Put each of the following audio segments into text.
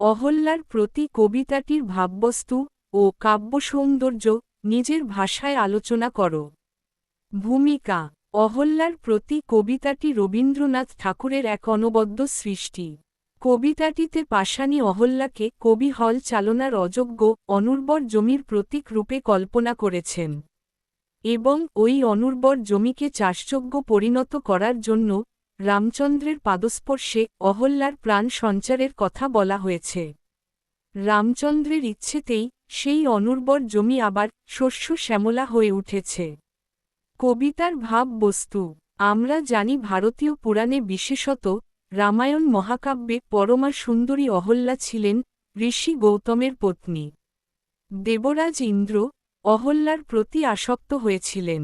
অহল্যার প্রতি কবিতাটির ভাববস্তু ও কাব্য সৌন্দর্য নিজের ভাষায় আলোচনা কর। ভূমিকা, অহল্যার প্রতি কবিতাটি রবীন্দ্রনাথ ঠাকুরের এক অনবদ্য সৃষ্টি। কবিতাটিতে পাশানি অহল্যাকে কবি হল চালনার অযোগ্য অনুর্বর জমির প্রতীক রূপে কল্পনা করেছেন। এবং ওই অনুর্বর জমিকে চাষযোগ্য পরিণত করার জন্য রামচন্দ্রের পাদস্পর্শে অহল্যার প্রাণ সঞ্চারের কথা বলা হয়েছে। রামচন্দ্রের ইচ্ছেতেই সেই অনুর্বর জমি আবার শস্য শ্যামলা হয়ে উঠেছে। কবিতার ভাব বস্তু আমরা জানি ভারতীয় পুরাণে বিশেষত রামায়ণ মহাকাব্যে পরমা সুন্দরী অহল্যা ছিলেন ঋষি গৌতমের পত্নী। দেবরাজ ইন্দ্র অহল্যার প্রতি আসক্ত হয়েছিলেন।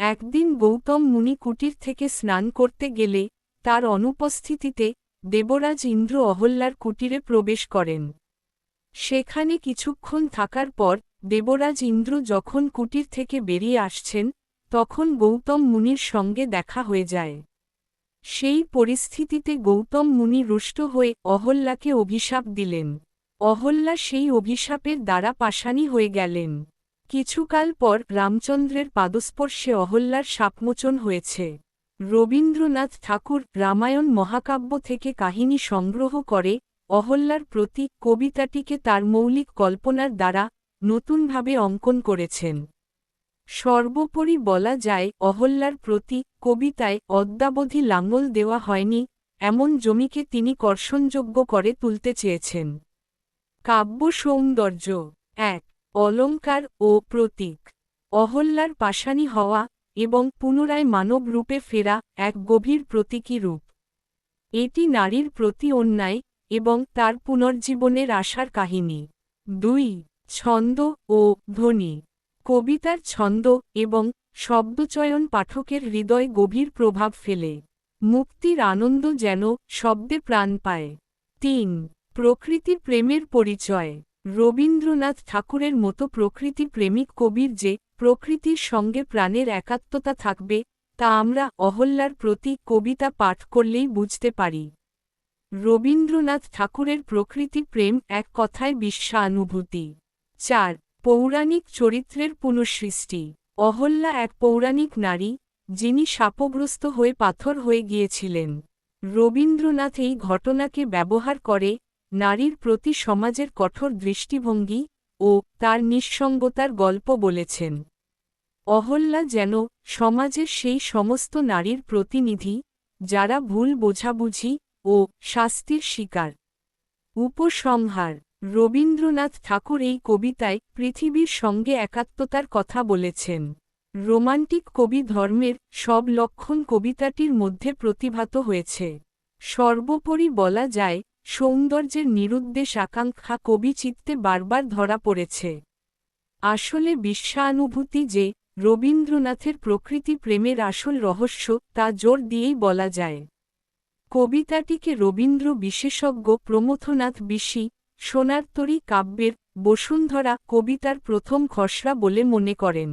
একদিন গৌতম মুনি কুটির থেকে স্নান করতে গেলে তার অনুপস্থিতিতে দেবরাজ ইন্দ্র অহল্যার কুটিরে প্রবেশ করেন। সেখানে কিছুক্ষণ থাকার পর দেবরাজ ইন্দ্র যখন কুটির থেকে বেরিয়ে আসছেন, তখন গৌতম মুনির সঙ্গে দেখা হয়ে যায়। সেই পরিস্থিতিতে গৌতম মুনি রুষ্ট হয়ে অহল্যাকে অভিশাপ দিলেন। অহল্যা সেই অভিশাপের দ্বারা পাশানি হয়ে গেলেন। কিছুকাল পর রামচন্দ্রের পাদস্পর্শে অহল্যার সাপমোচন হয়েছে। রবীন্দ্রনাথ ঠাকুর রামায়ণ মহাকাব্য থেকে কাহিনী সংগ্রহ করে, অহল্যার প্রতি কবিতাটিকে তার মৌলিক কল্পনার দ্বারা নতুনভাবে অঙ্কন করেছেন। সর্বোপরি বলা যায়, অহল্যার প্রতি কবিতায় অদ্যাবধি লাঙ্গল দেওয়া হয়নি, এমন জমিকে তিনি কর্ষণযোগ্য করে তুলতে চেয়েছেন। কাব্য সৌন্দর্য, এক অলঙ্কার ও প্রতীক। অহল্যার পাশানি হওয়া এবং পুনরায় মানব রূপে ফেরা এক গভীর প্রতীকী রূপ। এটি নারীর প্রতি অন্যায় এবং তার পুনর্জীবনের আশার কাহিনী। দুই, ছন্দ ও ধ্বনি। কবিতার ছন্দ এবং শব্দচয়ন পাঠকের হৃদয় গভীর প্রভাব ফেলে। মুক্তির আনন্দ যেন শব্দে প্রাণ পায়। তিন, প্রকৃতি প্রেমের পরিচয়। রবীন্দ্রনাথ ঠাকুরের মতো প্রকৃতি প্রেমিক কবির যে প্রকৃতির সঙ্গে প্রাণের একাত্মতা থাকবে, তা আমরা অহল্যার প্রতি কবিতা পাঠ করলেই বুঝতে পারি। রবীন্দ্রনাথ ঠাকুরের প্রকৃতি প্রেম এক কথায় বিশ্বানুভূতি। চার, পৌরাণিক চরিত্রের পুনঃসৃষ্টি। অহল্যা এক পৌরাণিক নারী, যিনি শাপগ্রস্ত হয়ে পাথর হয়ে গিয়েছিলেন। রবীন্দ্রনাথ এই ঘটনাকে ব্যবহার করে, নারীর প্রতি সমাজের কঠোর দৃষ্টিভঙ্গি ও তার নিঃসঙ্গতার গল্প বলেছেন। অহল্যা যেন সমাজের সেই সমস্ত নারীর প্রতিনিধি, যারা ভুল বোঝাবুঝি ও শাস্তির শিকার। উপসংহার, রবীন্দ্রনাথ ঠাকুর এই কবিতায় পৃথিবীর সঙ্গে একাত্মতার কথা বলেছেন। রোমান্টিক কবি ধর্মের সব লক্ষণ কবিতাটির মধ্যে প্রতিভাত হয়েছে। সর্বোপরি বলা যায়, সৌন্দর্যের নিরুদ্দেশ আকাঙ্ক্ষা কবি চিত্তে বারবার ধরা পড়েছে। আসলে বিশ্বানুভূতি যে রবীন্দ্রনাথের প্রকৃতি প্রেমের আসল রহস্য তা জোর দিয়েই বলা যায়। কবিতাটিকে রবীন্দ্র বিশেষজ্ঞ প্রমথনাথ বিশি, সোনারতরী কাব্যের বসুন্ধরা কবিতার প্রথম খসড়া বলে মনে করেন।